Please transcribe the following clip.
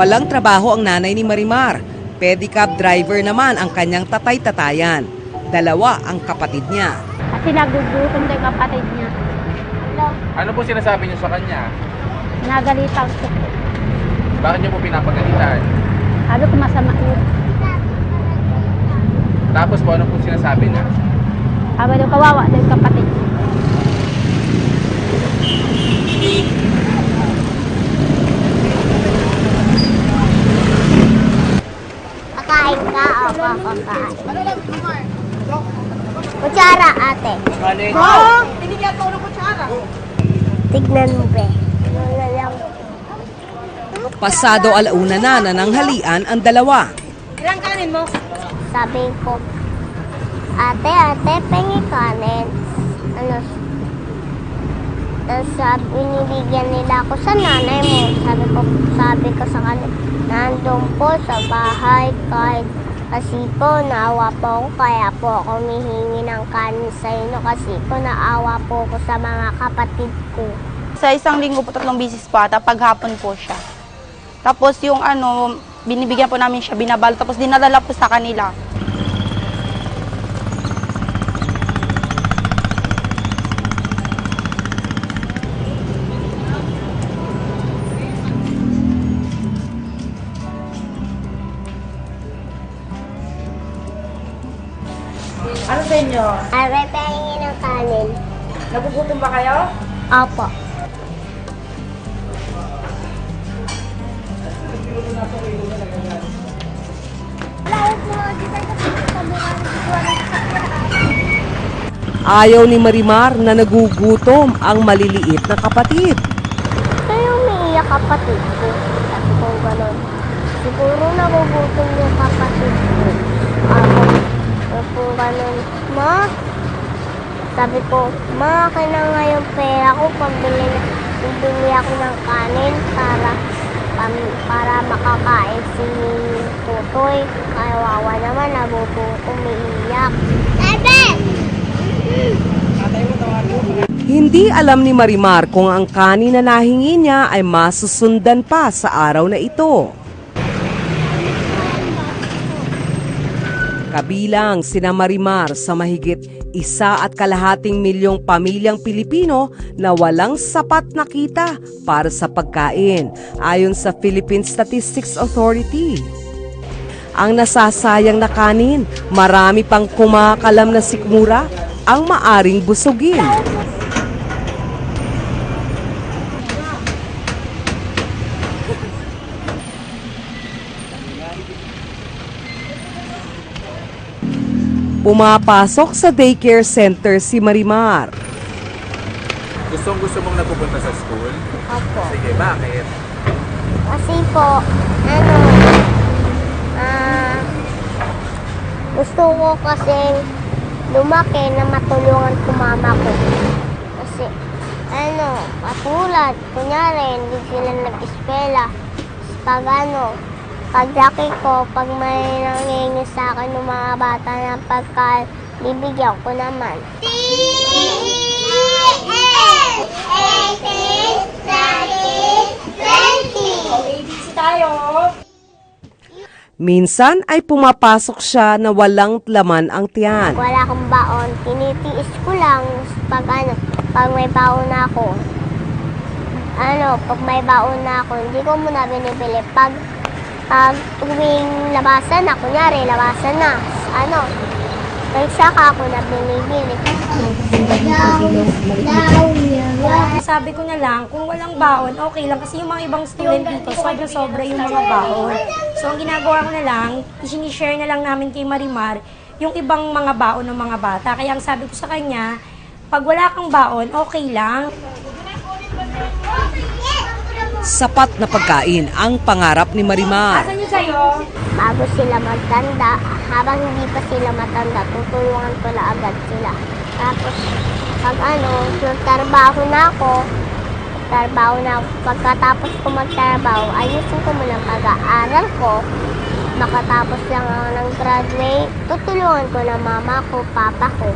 Walang trabaho ang nanay ni Marimar. Pedicab driver naman ang kanyang tatay-tatayan. Dalawa ang kapatid niya. Kasi nagugutom daw yung kapatid niya. Ano po sinasabi niyo sa kanya? Nagalitan ko. Bakit niyo po pinapagalitan? Sabi ko masama yun. Tapos po, ano po sinasabi niya? Sabi daw kawawa daw yung kapatid niya. Kakain ka o kakain? Kutsara, ate. Oh! Tignan mo, be. Wala lang. Pasado alauna na nananghalian ang dalawa. Sabi ko, ate, ate, pengi kanin. Ano, tapos sabi, binibigyan nila ako sa nanay mo. Sabi ko, sabi ko sa kanila, nandun po sa bahay kahit kasi po naawa po ako, kaya po ako humihingi ng kanin sa inyo kasi po naawa po ako sa mga kapatid ko. Sa isang linggo po tatlong bisis po ata, paghapon po siya. Tapos yung ano, binibigyan po namin siya, binabalo, tapos dinadala po sa kanila. Sa inyo? Aray, pengi ng kanin. Nagugutom ba kayo? Opo. Ayaw ni Marimar na nagugutom ang maliliit na kapatid. Kaya umiiyak kapatid ko. Sabi ko gano'n. Siguro nagugutom yung kapatid ko. Ako, sabi ko gano'n. Ma, sabi ko, ma, akin na nga yung pera ko. Pambili, na, bibili ako ng kanin para pam, para makakain si Tutoy. Kawawa naman, nabubuo umiiyak. Hindi alam ni Marimar kung ang kanin na nahingi niya ay masusundan pa sa araw na ito. Kabilang sina Marimar sa mahigit isa at kalahating milyong pamilyang Pilipino na walang sapat na kita para sa pagkain, ayon sa Philippine Statistics Authority. Ang nasasayang na kanin, marami pang kumakalam na sikmura ang maaring busugin. Pumapasok sa daycare center si Marimar. Gustong gusto mong napupunta sa school? Opo. Sige, bakit? Kasi po, ano, ah, gusto ko kasi lumaki na matulungan ko mama ko. Kasi, ano, katulad, kunyari, hindi sila nag-eskwela. Pag ano, paglaki ko, pag may nangingi sa akin ng mga bata ng pagkain, bibigyan ko naman. Minsan ay pumapasok siya na walang laman ang tiyan. Wala akong baon. Tinitiis ko lang pag ano, pag may baon na ako. Ano, pag may baon na ako, hindi ko muna binibili. Pag, pag tuwing labasan na, kunyari, labasan na, ano, pag ako na binibili. Sabi ko na lang, kung walang baon, okay lang. Kasi yung mga ibang student dito, sobra-sobra yung mga baon. So, ang ginagawa ko na lang, isinishare na lang namin kay Marimar yung ibang mga baon ng mga bata. Kaya ang sabi ko sa kanya, pag wala kang baon, okay lang. Sapat na pagkain ang pangarap ni Marimar. Asan yung sa'yo? Bago sila magtanda, habang hindi pa sila matanda, tutulungan ko na agad sila. Tapos, pag ano, nagtrabaho na ako, trabaho na ako. Pagkatapos ko magtrabaho, ayusin ko muna pag-aaral ko. Makatapos lang ako ng graduate, tutulungan ko na mama ko, papa ko.